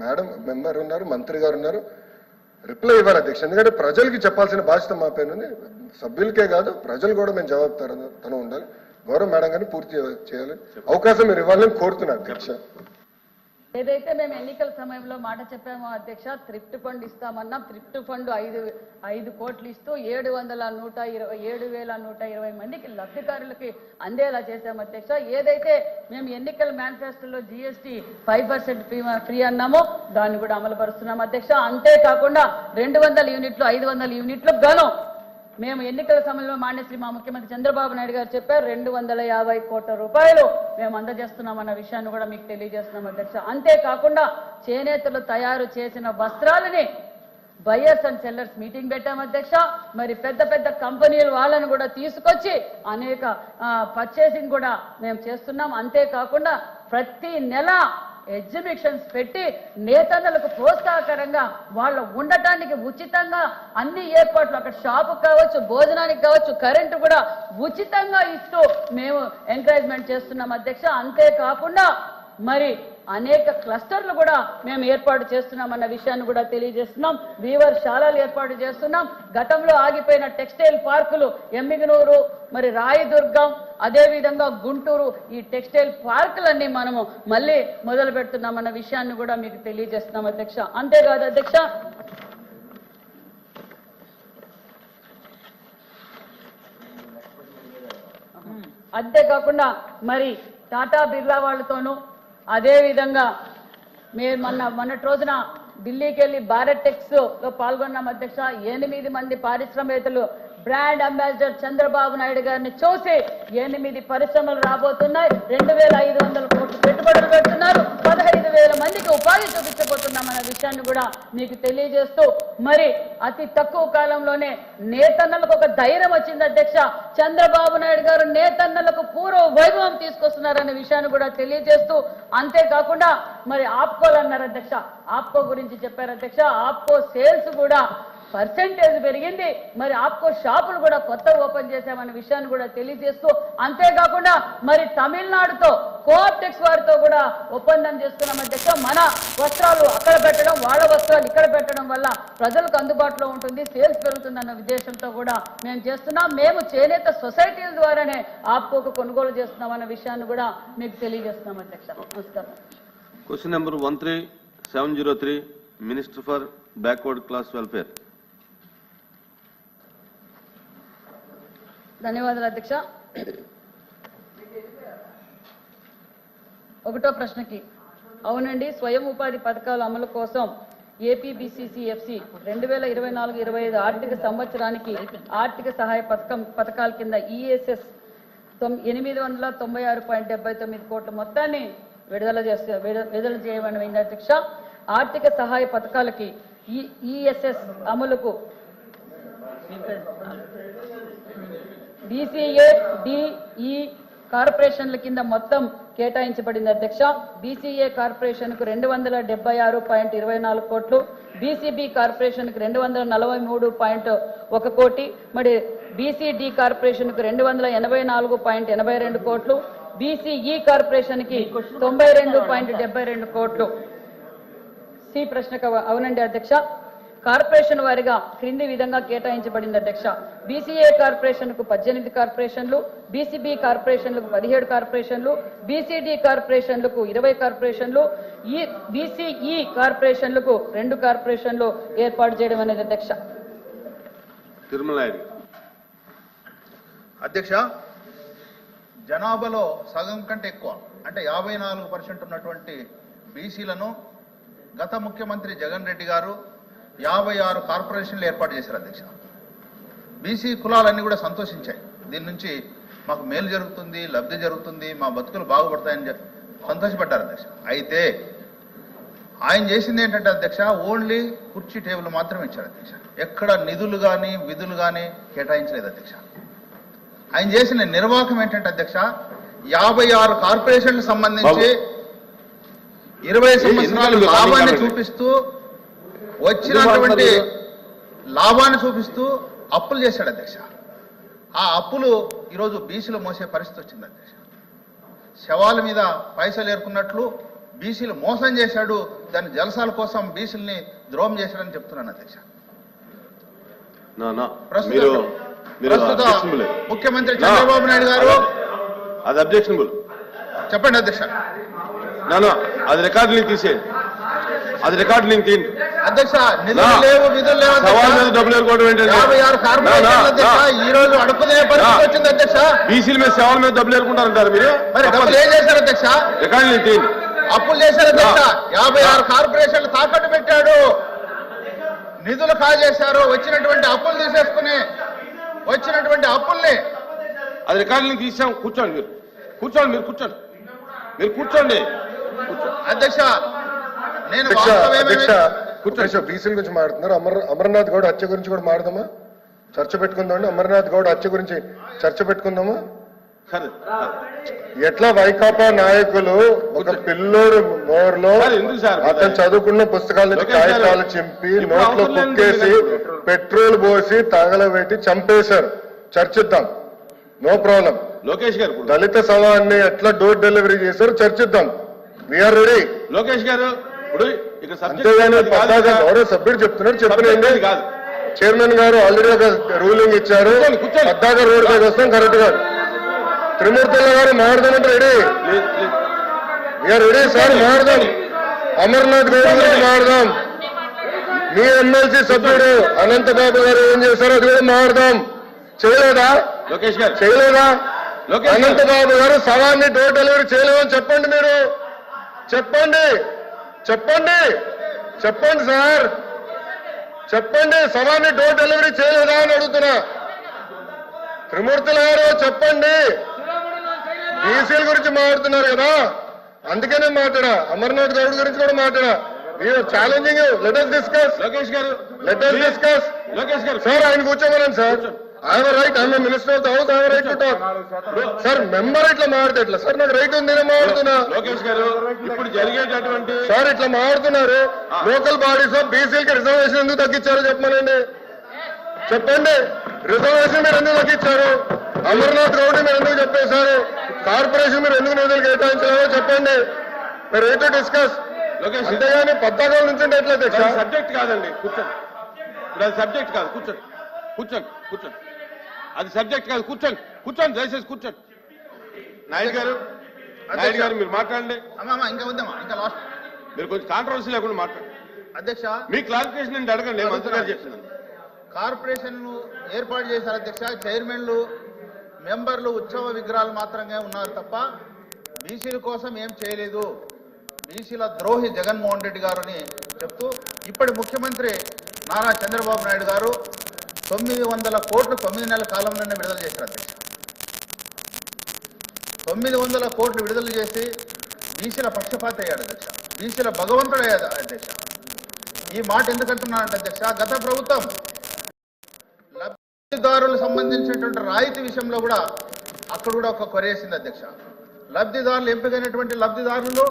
Madam member ఉన్నారు మంత్రి గారు ఉన్నారు. రిప్లై ఇవ్వాలి అధ్యక్ష. ఎందుకంటే ప్రజలకి చెప్పాల్సిన బాధ్యత మా పైన ఉంది. సభ్యులకే కాదు ప్రజలు కూడా మేము జవాబుదారు ఉండాలి. గౌరవ మేడం గారిని పూర్తి చేయ- చేయాలి అవకాశం మీరు ఇవ్వాలని కోరుతున్నారు అధ్యక్ష. ఏదైతే మేము ఎన్నికల సమయంలో మాట చెప్పామో అధ్యక్ష త్రిప్ట్ ఫండ్ ఇస్తామన్నాం. త్రిప్ట్ ఫండ్ ఐదు ఐదు కోట్లు ఇస్తూ ఏడు వందల నూట ఇరవై ఏడు వేల నూట ఇరవై మందికి లబ్ధిదారులకి అందేలా చేశాం అధ్యక్ష. ఏదైతే మేము ఎన్నికల మేనిఫెస్టోలో జిఎస్టీ ఫైవ్ పర్సెంట్ ఫ్రీ అన్నామో దాన్ని కూడా అమలు పరుస్తున్నాం అధ్యక్ష. అంతేకాకుండా రెండు వందల యూనిట్లు ఐదు వందల యూనిట్లు గాను మేము ఎన్నికల సమయంలో మాన్యశ్రీ మా ముఖ్యమంత్రి చంద్రబాబు నాయుడు గారు చెప్పారు రెండు వందల యాభై కోట్ల రూపాయలు మేము అందజేస్తున్నామన్న విషయాన్ని కూడా మీకు తెలియజేస్తున్నాం అధ్యక్ష. అంతేకాకుండా చేనేతలు తయారు చేసిన వస్త్రాలని బయర్స్ అండ్ సెల్లర్స్ మీటింగ్ పెట్టాం అధ్యక్ష. మరి పెద్ద పెద్ద కంపెనీలు వాళ్ళని కూడా తీసుకొచ్చి అనేక పర్చేసింగ్ కూడా మేము చేస్తున్నాం. అంతేకాకుండా ప్రతి నెల ఎగ్జిబిషన్స్ పెట్టి నేతన్నలకు ప్రోత్సాహకరంగా వాళ్ళు ఉండటానికి ఉచితంగా అన్ని ఏర్పాట్లు అక్కడ షాపు కావచ్చు భోజనానికి కావచ్చు కరెంటు కూడా ఉచితంగా ఇస్తూ మేము ఎంకరేజ్మెంట్ చేస్తున్నాం అధ్యక్ష. అంతేకాకుండా మరి అనేక క్లస్టర్లు కూడా మేము ఏర్పాటు చేస్తున్నాం అన్న విషయాన్ని కూడా తెలియజేస్తున్నాం. వీవర్ శాలలు ఏర్పాటు చేస్తున్నాం. గతంలో ఆగిపోయిన టెక్స్టైల్ పార్కులు ఎమ్మిగనూరు మరి రాయదుర్గం అదేవిధంగా గుంటూరు ఈ టెక్స్టైల్ పార్కులన్నీ మనము మళ్ళీ మొదలు పెడుతున్నామన్న విషయాన్ని కూడా మీకు తెలియజేస్తున్నాం అధ్యక్ష. అంతేకాదు అధ్యక్ష అంతేకాకుండా మరి టాటా బిర్లా వాళ్ళతోనూ అదే విధంగా మీరు మొన్న మొన్నటి రోజున ఢిల్లీకి వెళ్ళి భారత్ టెక్స్లో పాల్గొన్నాం అధ్యక్ష. ఎనిమిది మంది పారిశ్రామికవేత్తలు బ్రాండ్ అంబాసిడర్ చంద్రబాబు నాయుడు గారిని చూసి ఎనిమిది పరిశ్రమలు రాబోతున్నాయి. రెండు వేల ఐదు వందల కోట్లు పెట్టుబడులు పెడుతున్నారు. పదహైదు వేల మందికి ఉపాధి చూపించబోతున్నామన్న విషయాన్ని కూడా మీకు తెలియజేస్తూ మరి అతి తక్కువ కాలంలోనే నేతన్నలకు ఒక ధైర్యం వచ్చింది అధ్యక్ష. చంద్రబాబు నాయుడు గారు నేతన్నలకు పూర్వ వైభవం తీసుకొస్తున్నారనే విషయాన్ని కూడా తెలియజేస్తూ అంతేకాకుండా మరి ఆప్కోలు అన్నారు అధ్యక్ష. ఆప్కో గురించి చెప్పారు అధ్యక్ష. ఆప్కో సేల్స్ కూడా పర్సెంటేజ్ పెరిగింది. మరి ఆప్కో షాపులు కూడా కొత్త ఓపెన్ చేశామనే విషయాన్ని కూడా తెలియజేస్తూ అంతేకాకుండా మరి తమిళనాడుతో కోఆప్టెక్స్ వారితో కూడా ఒప్పందం చేసుకున్నాం అధ్యక్ష మన వస్త్రాలు అక్కడ పెట్టడం వాళ్ళ వస్త్రాలు ఇక్కడ పెట్టడం వల్ల ప్రజలకు అందుబాటులో ఉంటుంది సేల్స్ పెరుగుతుందన్న ఉద్దేశంతో కూడా మేము చేస్తున్నాం. మేము చేనేత సొసైటీల ద్వారానే ఆప్కోకు కొనుగోలు చేస్తున్నామన్న విషయాన్ని కూడా మీకు తెలియజేస్తున్నాం అధ్యక్ష. నమస్కారం. Question number 13703, Minister for Backward Class Welfare. ధన్యవాదాలు అధ్యక్ష. ఒకటో ప్రశ్నకి. అవునండి స్వయం ఉపాధి పథకాల అమలు కోసం ఏపీబీసీసీఎఫ్సి రెండు వేల ఇరవై నాలుగు ఇరవై ఐదు ఆర్థిక సంవత్సరానికి ఆర్థిక సహాయ పథకం పథకాల కింద ఈఎస్ఎస్ ఎనిమిది వందల తొంభై ఆరు పాయింట్ డెబ్బై తొమ్మిది కోట్ల మొత్తాన్ని విడుదల చేస్తే విడుదల చేయమని అధ్యక్ష. ఆర్థిక సహాయ పథకాలకి ఈ ఈఎస్ఎస్ అమలుకు బీసీఏ డిఈ కార్పొరేషన్ల కింద మొత్తం కేటాయించబడింది అధ్యక్ష. బీసీఏ కార్పొరేషన్కు రెండు వందల డెబ్బై ఆరు పాయింట్ ఇరవై నాలుగు కోట్లు బీసీబీ కార్పొరేషన్కు రెండు వందల నలభై మూడు పాయింట్ ఒక కోటి మరి బీసీడి కార్పొరేషన్కు రెండు వందల ఎనభై నాలుగు పాయింట్ ఎనభై రెండు కోట్లు బీసీఈ కార్పొరేషన్కి తొంభై రెండు పాయింట్ డెబ్బై రెండు కోట్లు. సి ప్రశ్నకు అవునండి అధ్యక్ష. కార్పొరేషన్ వారిగా క్రింది విధంగా కేటాయించబడింది అధ్యక్ష. బీసీఏ కార్పొరేషన్కు పద్దెనిమిది కార్పొరేషన్లు బీసీబీ కార్పొరేషన్లకు పదిహేడు కార్పొరేషన్లు బీసీడీ కార్పొరేషన్లకు ఇరవై కార్పొరేషన్లు ఈ బీసీఈ కార్పొరేషన్లకు రెండు కార్పొరేషన్లు ఏర్పాటు చేయడం అనేది అధ్యక్ష. Tirumala అధ్యక్ష జనాభాలో సగం కంటే ఎక్కువ అంటే యాభై నాలుగు పర్సెంట్ ఉన్నటువంటి బీసీలను గత ముఖ్యమంత్రి జగన్ రెడ్డి గారు యాభై ఆరు కార్పొరేషన్లు ఏర్పాటు చేశారు అధ్యక్ష. బీసీ కులాలన్నీ కూడా సంతోషించాయి. దీని నుంచి మాకు మేలు జరుగుతుంది లబ్ధి జరుగుతుంది మా బతుకులు బాగుపడతాయని సంతోషపడ్డారు అధ్యక్ష. అయితే ఆయన చేసింది ఏంటంటే అధ్యక్ష ఓన్లీ కుర్చీ టేబుల్ మాత్రమే ఇచ్చారు అధ్యక్ష. ఎక్కడ నిధులు కానీ విధులు కానీ కేటాయించలేదు అధ్యక్ష. ఆయన చేసిన నిర్వాహకం ఏంటంటే అధ్యక్ష యాభై ఆరు కార్పొరేషన్లకు సంబంధించి ఇరవై సంవత్సరాలు లాభాన్ని చూపిస్తూ వచ్చినటువంటి లాభాన్ని చూపిస్తూ అప్పులు చేశాడు అధ్యక్ష. ఆ అప్పులు ఈరోజు బీసీలు మోసే పరిస్థితి వచ్చింది అధ్యక్ష. శవాల మీద పైసలు ఏరుకున్నట్లు బీసీలు మోసం చేశాడు దాని జలసాల కోసం బీసీలని ద్రోహం చేశారని చెప్తున్నాను అధ్యక్ష. ప్రస్తుత. ముఖ్యమంత్రి. చంద్రబాబు నాయుడు గారు అది అబ్జెక్షనబుల్. చెప్పండి అధ్యక్ష. అది రికార్డు లింక్ తీసేయండి. అది రికార్డు లింక్ తీయండి. అధ్యక్ష నిధులు. లేవు విధులు లేవు. ఈ రోజు అడుపునే పరిస్థితి వచ్చింది అధ్యక్ష. బీసీల మీద సేవల మీద డబ్బులు ఏరుకుంటారంటారు మీరు? మరి డబ్బులు ఏం చేశారు అధ్యక్ష? అప్పులు చేశారు అధ్యక్ష. యాభై ఆరు కార్పొరేషన్లు తాకట్టు పెట్టాడు. నిధులు కాజేశారు. వచ్చినటువంటి అప్పులు తీసేసుకుని వచ్చినటువంటి అప్పుల్ని. అది రికార్డు లింక్ తీసాం. కూర్చోండి మీరు. కూర్చోండి మీరు కూర్చోండి. మీరు కూర్చోండి. కూర్చోండి అధ్యక్ష నేను కూర్చో బీసీల గురించి మాట్లాడుతున్నారు. అమర్ అమర్నాథ్ గౌడ్ హత్య గురించి కూడా మాట్లాడదామా? చర్చ పెట్టుకుందామండి అమర్నాథ్ గౌడ్ హత్య గురించి చర్చ పెట్టుకుందామా? ఎట్లా వైకాపా నాయకులు ఒక పిల్లోడు నోరులో? అతను చదువుకున్న పుస్తకాల నుంచి కాగితాలు చింపి నోట్లో కుక్కేసి. పెట్రోల్ పోసి తగలబెట్టి చంపేశారు. చర్చిద్దాం. No problem. లోకేష్ గారు. దళిత సవాన్ని ఎట్లా డోర్ డెలివరీ చేశారో చర్చిద్దాం. వీఆర్ రెడీ లోకేష్ గారు ఇప్పుడు ఇక్కడ సబ్జెక్ట్ సభ్యుడు చెప్పండి అది కాదు. చైర్మన్ గారు ఆల్రెడీ ఒక రూలింగ్ ఇచ్చారు. పద్దాక రోడ్ పైకి వస్తాం కరెక్ట్గా. త్రిమూర్తుల గారు మాట్లాడదామంటే రెడీ రెడీ సార్ మాడదాం అమర్నాథ్ గౌడ్ గురించి మాడదాం మీ ఎమ్మెల్సీ సభ్యుడు అనంతబాబు గారు ఏం చేశారో అది కూడా మాడదాం చేయలేదా? లోకేష్ గారు. చేయలేదా? లోకేష్ గారు. అనంతబాబు గారు సవాన్ని డోర్ డెలివరీ చేయలేదని చెప్పండి మీరు. చెప్పండి. చెప్పండి. చెప్పండి సార్. చెప్పండి సవాన్ని డోర్ డెలివరీ చేయలేదా అని అడుగుతున్నా. త్రిమూర్తుల గారు చెప్పండి. బీసీల గురించి మాట్లాడుతున్నారు కదా. అందుకనే మాట్లాడా. అమర్నాథ్ గౌడ్ గురించి కూడా మాట్లాడా. Challenging let us discuss Lokesh గారు. లెట్ అస్ డిస్కస్ లోకేష్ గారు. సార్ ఆయన కూర్చోమనండి సార్. ఆయన రైట్ ఆయన మినిస్టర్ ఆఫ్ ద హౌస్ ఆయన right to talk sir member ఇట్లా ఎట్లా? సార్ నాకు రైట్ ఉంది నేను మాడుతున్నా లోకేష్ గారు ఇప్పుడు జరిగేటటువంటి సార్ ఇట్లా మాడుతున్నారు లోకల్ బాడీస్ ఆఫ్ బీసీలకి రిజర్వేషన్ ఎందుకు తగ్గించారో చెప్పమనండి? చెప్పండి. రిజర్వేషన్ మీరు ఎందుకు తగ్గించారు? అమర్నాథ్ గౌడ్ మీరు ఎందుకు చెప్పేశారు? కార్పొరేషన్ మీరు ఎందుకు నిధులు కేటాయించారో చెప్పండి. మీరు రైట్ టు డిస్కస్ లోకేష్ అంతేగాని పద్దాకం నుంచి ఎట్లా సబ్జెక్ట్ కాదండి కూర్చోండి. ఇప్పుడు అది సబ్జెక్ట్ కాదు కూర్చోండి. కూర్చోండి కూర్చోండి. అది సబ్జెక్ట్ కాదు కూర్చోండి కూర్చోండి దయచేసి కూర్చోండి. నాయుడు గారు నాయుడు గారు మీరు మాట్లాడండి. అమ్మా ఇంకా ఉందమ్మా ఇంకా లాస్ట్ మీరు కొంచెం కాంట్రవర్సీ లేకుండా మాట్లాడండి. అధ్యక్ష మీ క్లారిఫికేషన్ నేను అడగండి నేను మంత్రి గారు చెప్తున్నాను కార్పొరేషన్లు ఏర్పాటు చేశారు అధ్యక్ష చైర్మన్లు మెంబర్లు ఉత్సవ విగ్రహాలు మాత్రమే ఉన్నారు తప్ప బీసీల కోసం ఏం చేయలేదు. బీసీల ద్రోహి జగన్మోహన్ రెడ్డి గారు అని చెప్తూ ఇప్పటి ముఖ్యమంత్రి నారా చంద్రబాబు నాయుడు గారు తొమ్మిది వందల కోట్లు తొమ్మిది నెలల కాలంలోనే విడుదల చేశారు అధ్యక్ష. తొమ్మిది వందల కోట్లు విడుదల చేసి బీసీల పక్షపాత అయ్యాడు అధ్యక్ష. బీసీల భగవంతుడు అయ్యాడు అధ్యక్ష. ఈ మాట ఎందుకంటున్నానంటే అధ్యక్ష గత ప్రభుత్వం లబ్ధిదారులకు సంబంధించినటువంటి రాయితీ విషయంలో కూడా అక్కడ కూడా ఒక కొరేసింది అధ్యక్ష. లబ్ధిదారులు ఎంపికైనటువంటి లబ్ధిదారులు